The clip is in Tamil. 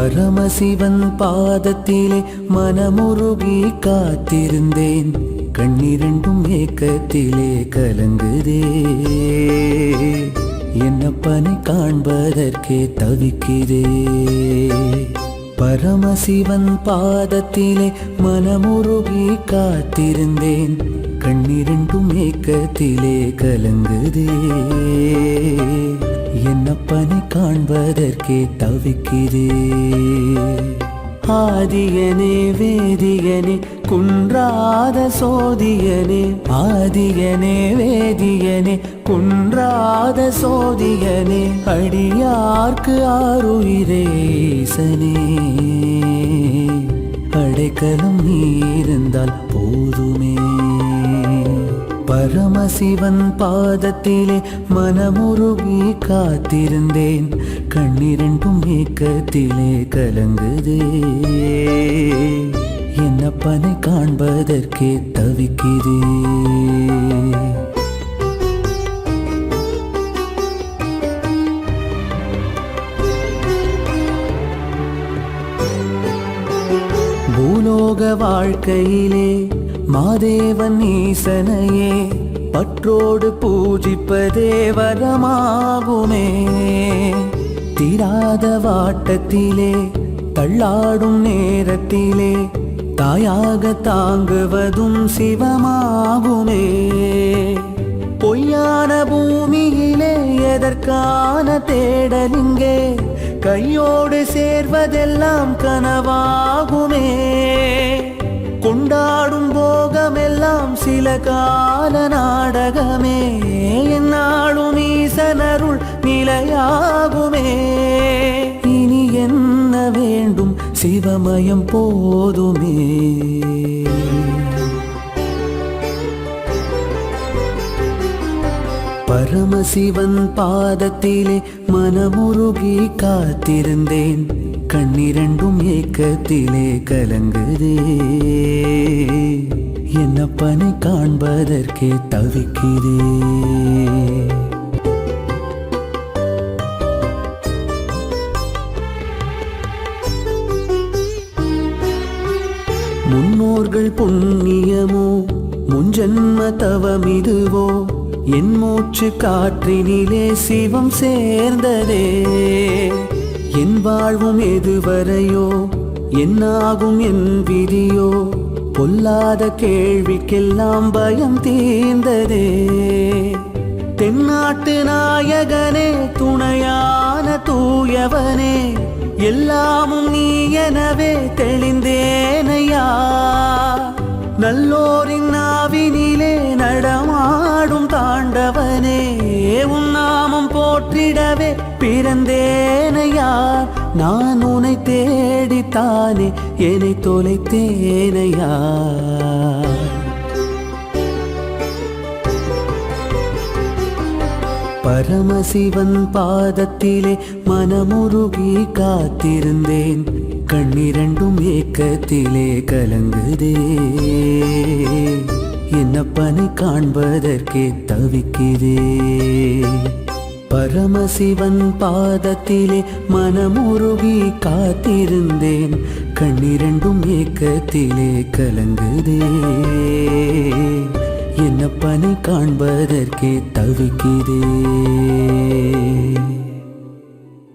பரமசிவன் பாதத்திலே மனமுருகி காத்திருந்தேன் கண்ணிரண்டும் ஏக்கத்திலே கலங்குதே என்னப்பனை காண்பதற்கே தவிக்கிறே பரமசிவன் பாதத்திலே மனமுருகி காத்திருந்தேன் கண்ணிரண்டும் ஏக்கத்திலே கலங்குதே என்னப்பனை காண்பதற்கே தவிக்கிறே ஆதியனே வேதியனே குன்றாத சோதியனே ஆதியனே வேதியனே குன்றாத சோதியனே அடியார்க்கு ஆறுயிரேசனே அடைக்கலம் நீ இருந்தால் போதுமே. பரமசிவன் பாதத்திலே மனமுருகி காத்திருந்தேன். கண்ணிரண்டும் ஏக்கத்திலே கலங்குதே. என்னப்பனை காண்பதற்கே தவிக்கிறே பூலோக வாழ்க்கையிலே மாதேவன் ஈசனையே பற்றோடு பூஜிப்பதே வரமாகுமே. தீராத வாட்டத்திலே தள்ளாடும் நேரத்திலே தாயாக தாங்குவதும் சிவமாகுமே. பொய்யான பூமியிலே எதற்கான தேடலிங்கே கையோடு சேர்வதெல்லாம் கனவாகுமே. கொண்டாடும் போகமெல்லாம் சில கால நாடகமே. என்னாலும் ஈசனருள் நிலையாகுமே. இனி என்ன வேண்டும்? சிவமயம் போதுமே. பரமசிவன் பாதத்திலே மனமுருகி காத்திருந்தேன். கண்ணிரண்டும் ஏக்கத்திலே கலங்குதே. என்ன பணி காண்பதற்கே தவிக்கிறே முன்னோர்கள் புண்ணியமோ முன்ஜன்ம தவம் இதுவோ என் மூச்சு காற்றினிலே சிவம் சேர்ந்ததே. என் வாழ்வும் எதுவரையோ? என்னாகும் என் விதியோ? பொல்லாத கேள்விக்கெல்லாம் பயம் தீர்ந்ததே. தென்னாட்டு நாயகனே துணையான தூயவனே எல்லாமும் நீ எனவே தெளிந்தேனையா? நல்லோரின் போற்றிடவே பிறந்தேனையா? நான் உனை தேடித்தானே என்னை தொலைத்தேனையா? பரமசிவன் பாதத்திலே மனமுருகி காத்திருந்தேன். கண்ணிரண்டும் ஏக்கத்திலே கலங்குதே. என்ன பணி காண்பதற்கே தவிக்கிறே பரமசிவன் பாதத்திலே மனமுருகி காத்திருந்தேன். கண்ணிரண்டும் ஏக்கத்திலே கலங்குதே. என்ன பணி காண்பதற்கே தவிக்கிறே